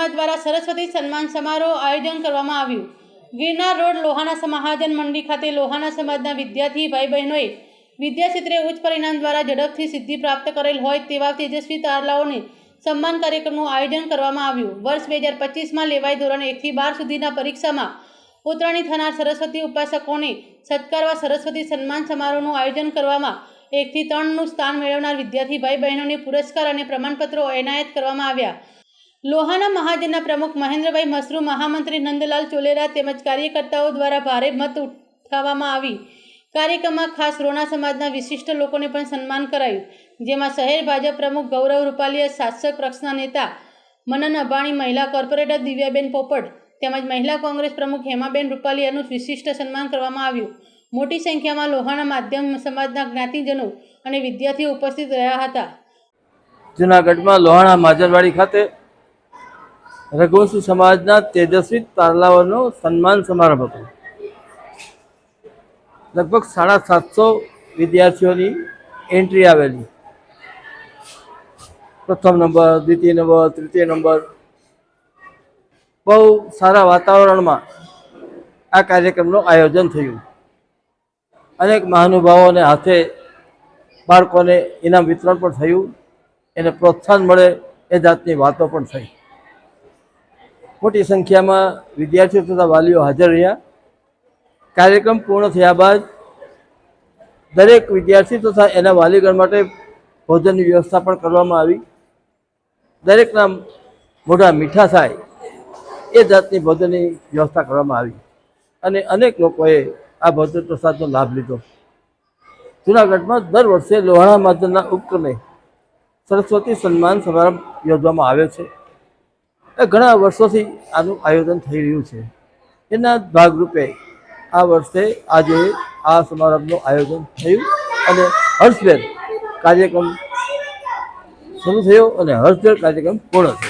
સમાજ દ્વારા સરસ્વતી સન્માન સમારોહ આયોજન કરવામાં આવ્યું. ગિરનાર રોડ લોહાણા મહાજન મંડી ખાતે લોહાના સમાજના વિદ્યાર્થી ભાઈ બહેનોએ વિદ્યાક્ષેત્રે ઉચ્ચ પરિણામ દ્વારા ઝડપથી સિદ્ધિ પ્રાપ્ત કરેલ હોય તેવા તેજસ્વી તારલાઓને સન્માન કાર્યક્રમનું આયોજન કરવામાં આવ્યું. વર્ષ બે હજાર પચીસમાં લેવાય ધોરણ એકથી બાર સુધીના પરીક્ષામાં ઉતરાણી થનાર સરસ્વતી ઉપાસકોને સત્કારવા સરસ્વતી સન્માન સમારોહનું આયોજન કરવામાં એકથી ત્રણનું સ્થાન મેળવનાર વિદ્યાર્થી ભાઈ બહેનોને પુરસ્કાર અને પ્રમાણપત્રો એનાયત કરવામાં આવ્યા. લોહાના મહાજનના પ્રમુખ મહેન્દ્રભાઈ મસરૂ મહામંત્રી નંદલાલ ચોલેરા તેમજ કાર્યકર્તાઓ દ્વારા ભારે મત ઉઠાવવામાં આવી. કાર્યક્રમમાં ખાસ રોણા સમાજના વિશિષ્ટ લોકોને પણ સન્માન કરાયું, જેમાં શહેર ભાજપ પ્રમુખ ગૌરવ રૂપાલીયા શાસક પક્ષના નેતા, મનન અબાણી, મહિલા કોર્પોરેટર દિવ્યાબેન પોપટ તેમજ મહિલા કોંગ્રેસ પ્રમુખ હેમાબેન રૂપાલીયાનું વિશિષ્ટ સન્માન કરવામાં આવ્યું. મોટી સંખ્યામાં લોહાણા માધ્યમ સમાજના જ્ઞાતિજનો અને વિદ્યાર્થીઓ ઉપસ્થિત રહ્યા હતા. જુનાગઢમાં લોહાણા માજરવાડી ખાતે રઘુવંશી સમાજના તેજસ્વી તારલાઓનો સન્માન સમારંભ હતો. લગભગ સાડા સાતસો વિદ્યાર્થીઓની એન્ટ્રી આવેલી. પ્રથમ નંબર, દ્વિતીય નંબર, તૃતીય નંબર. બહુ સારા વાતાવરણમાં આ કાર્યક્રમનું આયોજન થયું. અનેક મહાનુભાવોને હાથે બાળકોને ઇનામ વિતરણ પણ થયું. એને પ્રોત્સાહન મળે એ જાતની વાતો પણ થઈ. મોટી સંખ્યામાં વિદ્યાર્થીઓ તથા વાલીઓ હાજર રહ્યા. કાર્યક્રમ પૂર્ણ થયા બાદ દરેક વિદ્યાર્થી તથા એના વાલીગણ માટે ભોજનની વ્યવસ્થા પણ કરવામાં આવી. દરેકના મોઢા મીઠા થાય એ જાતની ભોજનની વ્યવસ્થા કરવામાં આવી અને અનેક લોકોએ આ ભોજન પ્રસાદનો લાભ લીધો. જુનાગઢમાં દર વર્ષે લોહાણા માધવના ઉપક્રમે સરસ્વતી સન્માન સમારંભ યોજવામાં આવે છે. એ ઘણા વર્ષોથી આનું આયોજન થઈ રહ્યું છે. એના ભાગરૂપે આ વર્ષે આજે આ સમારંભનું આયોજન થયું અને હર્ષભેર કાર્યક્રમ શરૂ થયો અને હર્ષભેર કાર્યક્રમ પૂર્ણ થયો.